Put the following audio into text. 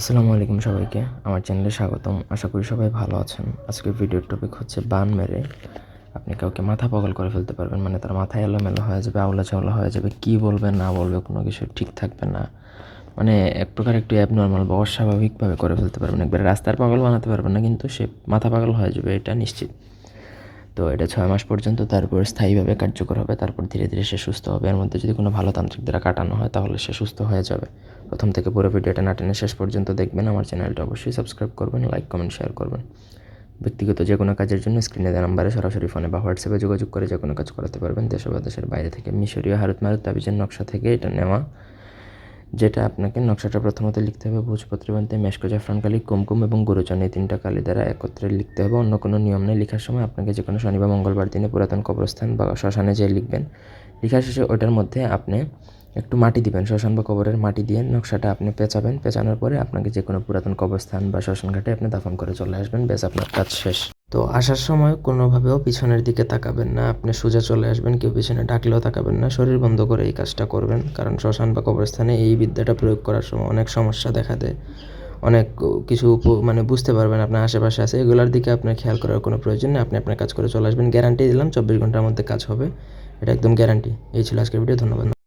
আসসালামু আলাইকুম সবাইকে। আমার চ্যানেলে স্বাগতম। আশা করি সবাই ভালো আছেন। আজকের ভিডিওর টপিক হচ্ছে বান মেরে আপনি কাউকে মাথা পাগল করে ফেলতে পারবেন মানে তার মাথায় এলোমেলো হয়ে যাবে আউলা চাউলা হয়ে যাবে, কী বলবে না বলবে, কোনো কিছু ঠিক থাকবে না। মানে এক প্রকার একটু অ্যাবনর্মাল বা অস্বাভাবিকভাবে করে ফেলতে পারবেন। একবারে রাস্তার পাগল বানাতে পারবেন না, কিন্তু সে মাথা পাগল হয়ে যাবে, এটা নিশ্চিত। তো এটা ছয় মাস পর্যন্ত তারপর স্থায়ীভাবে কার্যকর হবে, তারপর ধীরে ধীরে সে সুস্থ হবে। এর মধ্যে যদি কোনো ভালো তান্ত্রিক দ্বারা কাটানো হয় তাহলে সে সুস্থ হয়ে যাবে। প্রথম থেকে পুরো ভিডিওটা না টেনে শেষ পর্যন্ত দেখবেন। আমার চ্যানেলটা অবশ্যই সাবস্ক্রাইব করবেন, লাইক, কমেন্ট, শেয়ার করবেন। ব্যক্তিগত যে কোনো কাজের জন্য স্ক্রিনে দেওয়া নাম্বারে সরাসরি ফোনে বা হোয়াটসঅ্যাপে যোগাযোগ করে যে কোনো কাজ করাতে পারবেন। দেশ বা দেশের বাইরে থেকে মিশরীয় হারুত মারুত তাবিজের নকশা থেকে এটা নেওয়া যেটা আপনাকে নকশাটা প্রথমত লিখতে হবে ভোজপত্রবন্তে মেশকো জাফরান কালি, কুমকুম এবং গুরুচন এই তিনটা কালি দ্বারা একত্রে লিখতে হবে। অন্য কোনো নিয়ম নেই। লেখার সময় আপনাকে যে কোনো শনি বা মঙ্গলবার দিনে পুরাতন কবরস্থান বা শ্মশানে যেয়ে লিখবেন। লেখার শেষে ওটার মধ্যে আপনি একটু মাটি দিবেন। শ্মশান বা কবরের মাটি দিয়ে নকশাটা আপনি পেঁচাবেন। পেঁচানোর পরে আপনাকে যে কোনো পুরাতন কবরস্থান বা শ্মশান ঘাটে আপনি দাফন করে চলে আসবেন। বেশ আপনার কাজ শেষ। তো আসার সময় কোনোভাবেও পিছনের দিকে তাকাবেন না। আপনি সোজা চলে আসবেন, কেউ পিছনে ডাকলেও তাকাবেন না। শরীর বন্ধ করে এই কাজটা করবেন। কারণ শ্মশান বা কবরস্থানে এই বিদ্যাটা প্রয়োগ করার সময় অনেক সমস্যা দেখা দেয়। অনেক কিছু মানে বুঝতে পারবেন আপনার আশেপাশে আছে। এগুলোর দিকে আপনার খেয়াল করার কোনো প্রয়োজন নেই। আপনি আপনার কাজ করে চলে আসবেন। গ্যারান্টি দিলাম, চব্বিশ ঘণ্টার মধ্যে কাজ হবে। এটা একদম গ্যারান্টি। এই ছিল আজকের ভিডিও। ধন্যবাদ।